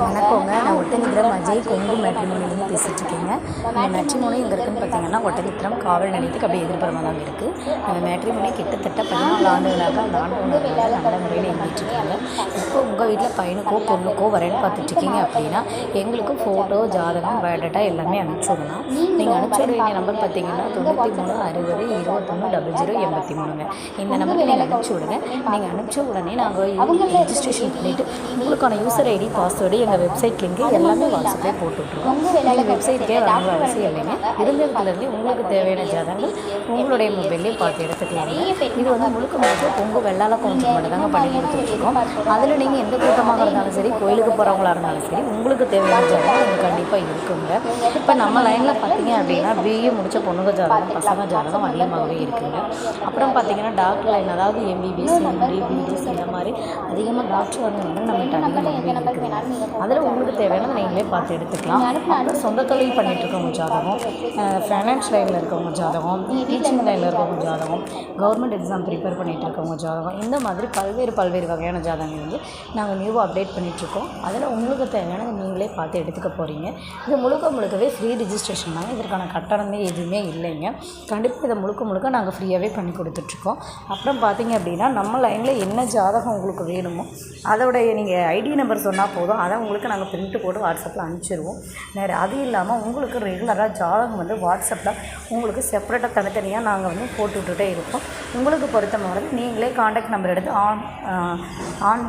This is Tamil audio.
வணக்கங்க. நான் ஒட்டநித்திரம் அஜய் கொங்கு மேட்ரிமோனிலேருந்து பேசிகிட்டு இருக்கீங்க இந்த மேட்ரிமோனி எங்கே இருக்குன்னு பார்த்தீங்கன்னா ஒட்டநித்திரம் காவல் நிலையத்துக்கு அப்படியே எதிர்ப்புறமாக தாங்க இருக்குது அந்த மேட்ரிமோனி கிட்டத்தட்ட பதினாலு ஆண்டுகளாக அந்த ஆண்டுகளாக நல்ல முறையில் எழுதிட்டு இப்போ உங்கள் வீட்டில் பையனுக்கோ பொண்ணுக்கோ வரேன்னு பார்த்துட்ருக்கீங்க அப்படின்னா எங்களுக்கு ஃபோட்டோ ஜாதகம் பயோடேட்டா எல்லாமே அனுப்பிச்சுடலாம் நீங்கள் அனுப்பிச்சி வேண்டிய நம்பர் பார்த்தீங்கன்னா தொண்ணூற்றி மூணு அறுபது இருபத்தொன்று டபுள் ஜீரோ எண்பத்தி மூணுங்க. இந்த நம்பருக்கு நீங்கள் அனுப்பிச்சி விடுங்க. நீங்கள் அனுப்பிச்ச உடனே நாங்கள் ரெஜிஸ்ட்ரேஷன் பண்ணிவிட்டு உங்களுக்கான யூசர் ஐடி பாஸ்வேர்டு எங்கள் வெப்சைட் லிங்க் எல்லாமே போட்டு விட்ருவோம் நீங்கள் வெப்சைட்டுக்கே வரணும் அவசியம் இல்லைங்க. இருந்த இடத்துலேருந்து உங்களுக்கு தேவையான ஜாதகங்கள் உங்களுடைய மொபைல்லே பார்த்து எடுத்துக்கலாங்க. இது வந்து முழுக்க முழுக்க உங்கள் வெள்ளால கவுண்டர் மட்டும் தாங்க பண்ணி கொடுத்துட்ருக்கோம் அதில் நீங்கள் எந்த கூட்டமாக இருந்தாலும் சரி கோயிலுக்கு போகிறவங்களா இருந்தாலும் சரி உங்களுக்கு தேவையான ஜாதகம் கண்டிப்பாக இருக்குங்க. இப்போ நம்ம லைனில் பார்த்தீங்க அப்படின்னா பிஏ முடித்த பொண்ணுங்க ஜாதகம் பசங்க ஜாதகம் அதிகமாகவே இருக்குங்க. அப்புறம் பார்த்தீங்கன்னா டாக்டர் லைன் அதாவது எம்பிபிஎஸ் எம்டி பிடிஎஸ் இந்த மாதிரி அதிகமாக டாக்டர் வந்து நம்மகிட்ட அதிகமாகவே இருக்குதுங்க அதில் உங்களுக்கு தேவையானதை நீங்களே பார்த்து எடுத்துக்கலாம் அப்புறம் சொந்த தொழில் பண்ணிட்டு இருக்கவங்க ஜாதகம் ஃபைனான்ஸ் லைனில் இருக்கவங்க ஜாதகம் டீச்சிங் லைனில் இருக்கவங்க ஜாதகம் கவர்மெண்ட் எக்ஸாம் ப்ரிப்பேர் பண்ணிகிட்டு இருக்கவங்க ஜாதகம் இந்த மாதிரி பல்வேறு பல்வேறு வகையான ஜாதகங்கள் வந்து நாங்கள் நியூவாக அப்டேட் பண்ணிகிட்ருக்கோம். அதில் உங்களுக்கு தேவையான நீங்களே பார்த்து எடுத்துக்க போகிறீங்க இது முழுக்க முழுக்கவே ஃப்ரீ ரிஜிஸ்ட்ரேஷன் தாங்க. இதற்கான கட்டணமே எதுவுமே இல்லைங்க. கண்டிப்பாக இதை முழுக்க முழுக்க நாங்கள் ஃப்ரீயாகவே பண்ணி கொடுத்துட்ருக்கோம். அப்புறம் பார்த்தீங்க அப்படின்னா நம்ம லைனில் என்ன ஜாதகம் உங்களுக்கு வேணுமோ அதோடைய நீங்கள் ஐடி நம்பர் சொன்னால் போதும். அதை உங்களுக்கு நாங்கள் பிரிண்ட்டு போட்டு வாட்ஸ்அப்பில் அனுப்பிச்சிடுவோம் வேறு அது இல்லாமல் உங்களுக்கு ரெகுலராக ஜாதகம் வந்து வாட்ஸ்அப்பில் உங்களுக்கு செப்பரேட்டாக தனித்தனியாக நாங்கள் வந்து போட்டு விட்டுட்டே இருப்போம். உங்களுக்கு பொறுத்த மாதிரி நீங்களே காண்டாக்ட் நம்பர் எடுத்து ஆன் ஆன்